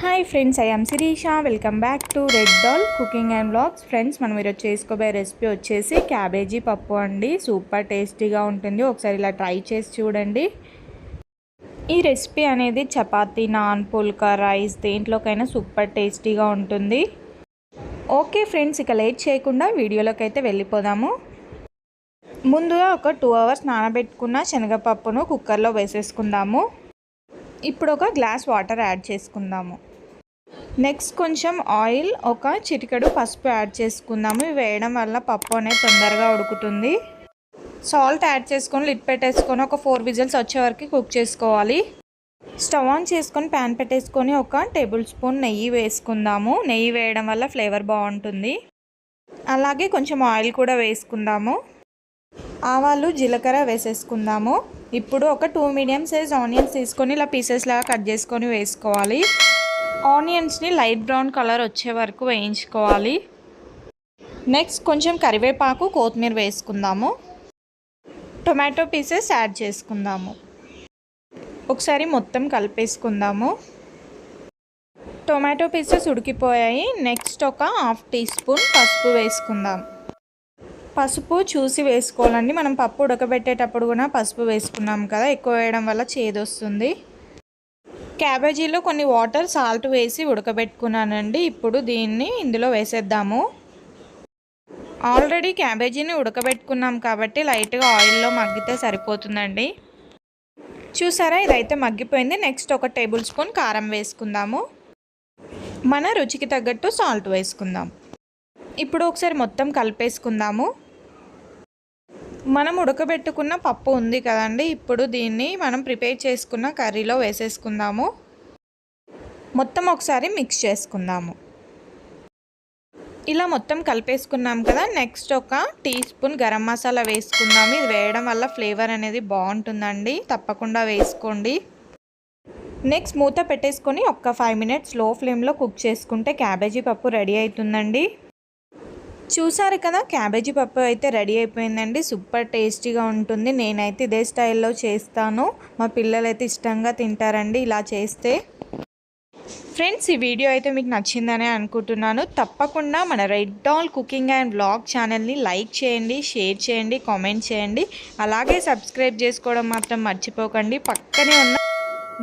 Hi friends I am Shirisha welcome back to red doll cooking and blogs friends మనం ఈరోజు చేసుకోబోయే recipe వచ్చేసి cabbage పప్పు అండి. సూపర్ టేస్టీగా ఉంటుంది. ఒకసారి ఇలా ట్రై చేసి చూడండి. ఈ రెసిపీ అనేది చపాతీ నాన్ పుల్కా రైస్ దేంట్లోకైనా సూపర్ టేస్టీగా ఉంటుంది. ఓకే ఫ్రెండ్స్ ఇక లేట్ చేయకుండా వీడియోలోకి అయితే వెళ్ళిపోదాము. ముందుగా ఒక టూ అవర్స్ నానబెట్టుకున్న శనగపప్పును కుక్కర్లో వేసేసుకుందాము. ఇప్పుడు ఒక గ్లాస్ వాటర్ యాడ్ చేసుకుందాము. నెక్స్ట్ కొంచెం ఆయిల్ ఒక చిటికెడు పసుపు యాడ్ చేసుకుందాము. ఇవి వేయడం వల్ల పప్పు అనేది తొందరగా ఉడుకుతుంది. సాల్ట్ యాడ్ చేసుకొని లిట్ పెట్టేసుకొని ఒక ఫోర్ విజిల్స్ వచ్చే వరకు కుక్ చేసుకోవాలి. స్టవ్ ఆన్ చేసుకొని ప్యాన్ పెట్టేసుకొని ఒక టేబుల్ స్పూన్ నెయ్యి వేసుకుందాము. నెయ్యి వేయడం వల్ల ఫ్లేవర్ బాగుంటుంది. అలాగే కొంచెం ఆయిల్ కూడా వేసుకుందాము. ఆవాలు జీలకర్ర వేసేసుకుందాము. ఇప్పుడు ఒక టూ మీడియం సైజ్ ఆనియన్స్ తీసుకొని ఇలా పీసెస్ లాగా కట్ చేసుకొని వేసుకోవాలి. ఆనియన్స్ని లైట్ బ్రౌన్ కలర్ వచ్చే వరకు వేయించుకోవాలి. నెక్స్ట్ కొంచెం కరివేపాకు కొత్తిమీర వేసుకుందాము. టొమాటో పీసెస్ యాడ్ చేసుకుందాము. ఒకసారి మొత్తం కలిపేసుకుందాము. టొమాటో పీసెస్ ఉడికిపోయాయి. నెక్స్ట్ ఒక హాఫ్ టీ స్పూన్ పసుపు వేసుకుందాం. పసుపు చూసి వేసుకోవాలండి. మనం పప్పు ఉడకబెట్టేటప్పుడు కూడా పసుపు వేసుకున్నాం కదా ఎక్కువ వేయడం వల్ల చేదొస్తుంది. క్యాబేజీలో కొన్ని వాటర్ సాల్ట్ వేసి ఉడకబెట్టుకున్నానండి. ఇప్పుడు దీన్ని ఇందులో వేసేద్దాము. ఆల్రెడీ క్యాబేజీని ఉడకబెట్టుకున్నాం కాబట్టి లైట్గా ఆయిల్లో మగ్గితే సరిపోతుందండి. చూసారా? ఇదైతే మగ్గిపోయింది. నెక్స్ట్ ఒక టేబుల్ స్పూన్ కారం వేసుకుందాము. మన రుచికి తగ్గట్టు సాల్ట్ వేసుకుందాం. ఇప్పుడు ఒకసారి మొత్తం కలిపేసుకుందాము. మనం ఉడకబెట్టుకున్న పప్పు ఉంది కదండి ఇప్పుడు దీన్ని మనం ప్రిపేర్ చేసుకున్న కర్రీలో వేసేసుకుందాము. మొత్తం ఒకసారి మిక్స్ చేసుకుందాము. ఇలా మొత్తం కలిపేసుకున్నాం కదా నెక్స్ట్ ఒక టీ స్పూన్ గరం మసాలా వేసుకుందాము. ఇది వేయడం వల్ల ఫ్లేవర్ అనేది బాగుంటుందండి తప్పకుండా వేసుకోండి. నెక్స్ట్ మూత పెట్టేసుకొని ఒక్క ఫైవ్ మినిట్స్లో ఫ్లేమ్లో కుక్ చేసుకుంటే క్యాబేజీ పప్పు రెడీ అవుతుందండి. చూసారు కదా క్యాబేజీ పప్పు అయితే రెడీ అయిపోయిందండి. సూపర్ టేస్టీగా ఉంటుంది. నేనైతే ఇదే స్టైల్లో చేస్తాను. మా పిల్లలు అయితే ఇష్టంగా తింటారండి ఇలా చేస్తే. ఫ్రెండ్స్ ఈ వీడియో అయితే మీకు నచ్చిందనే అనుకుంటున్నాను. తప్పకుండా మన red dal cooking and blog ఛానల్ని లైక్ చేయండి షేర్ చేయండి కామెంట్ చేయండి. అలాగే సబ్స్క్రైబ్ చేసుకోవడం మాత్రం మర్చిపోకండి. పక్కనే ఉన్న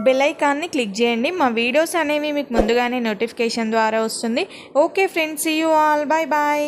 బెలైకాన్ని క్లిక్ చేయండి. మా వీడియోస్ అనేవి మీకు ముందుగానే నోటిఫికేషన్ ద్వారా వస్తుంది. Okay friends you all bye bye